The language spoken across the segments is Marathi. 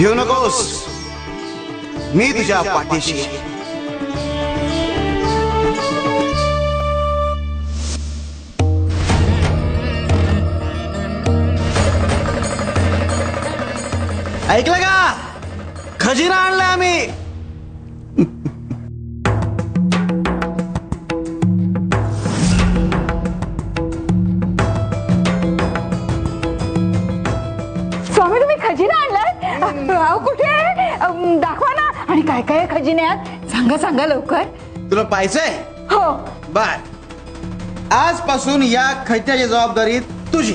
भिऊ नकोस. मी तुझ्या पाठीशी ऐकलं का? खजिना आणलाय आम्ही. स्वामी तुम्ही खजिना आणलाय? अहो, कुठे? आहे दाखवा ना. आणि काय काय आहे खजिन्यात? सांगा सांगा लवकर. तुला पाहिजंय हो. बर आजपासून या खजिन्याची जबाबदारी तुझी.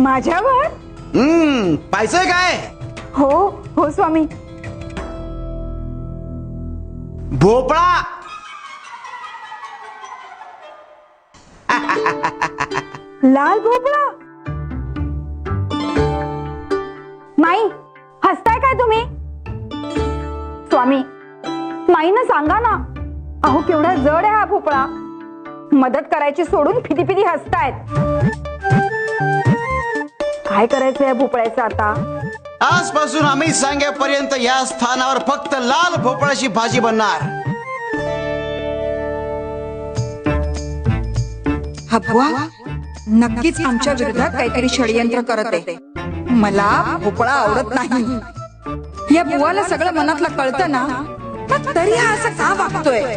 माझ्यावर? हम्म पाहिजंय काय? हो हो स्वामी. भोपळा. लाल भोपळा. माई हसताय काय तुम्ही? स्वामी माईनं सांगा ना अहो केवढा जड आहे हा भोपळा. मदत करायची सोडून फिदी फिदी हसतायत. काय करायचं या भोपळ्याचं आता? आजपासून आम्ही सांगेपर्यंत या स्थानावर फक्त लाल भोपळाची भाजी बनणार. हा बुवा नक्कीच आमच्या विरोधात काहीतरी षडयंत्र करत आहे. मला भोपळा आवडत नाही. या बुवाला सगळं मनातलं कळतं ना पण तरी हा असं का वागतोय?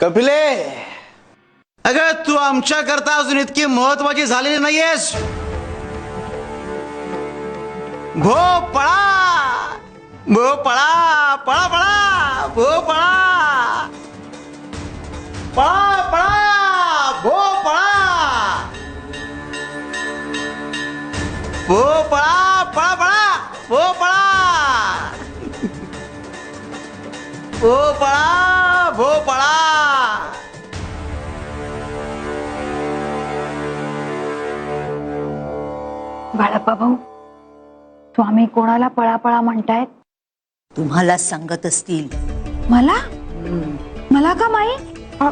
कपिले! अगं तू आमच्या करता अजून इतकी महत्वाची झालेली नाहीयेस. भोपळा! भोपळा पळा पळा भोपळा! पळा पळा! भोपळा पळा पळा भोपळा भोपळा भोपळा बाळप्पा भाऊ स्वामी कोणाला पळापळा म्हणतायत? तुम्हाला सांगत असतील. मला? मला का माई अ,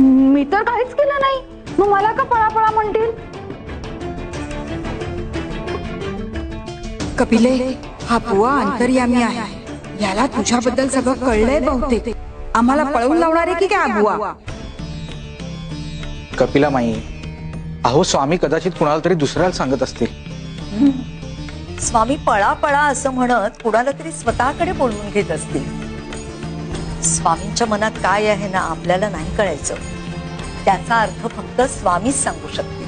मी तर काहीच केलं नाही. मग मला का पळापळा म्हणतील? कपिले हा बुवा अंतर्यामी आहे. याला तुझ्याबद्दल सगळं कळलंय बहुतेक. आम्हाला पळवून लावणार आहे की काय हा बुवा? कपिला माई अहो स्वामी कदाचित कुणाला तरी दुसऱ्याला सांगत असतील. स्वामी पळा पळा असं म्हणत कुणाला तरी स्वतःकडे बोलवून घेत असतील. स्वामींच्या मनात काय आहे ना आपल्याला नाही कळायचं. त्याचा अर्थ फक्त स्वामीच सांगू शकतील.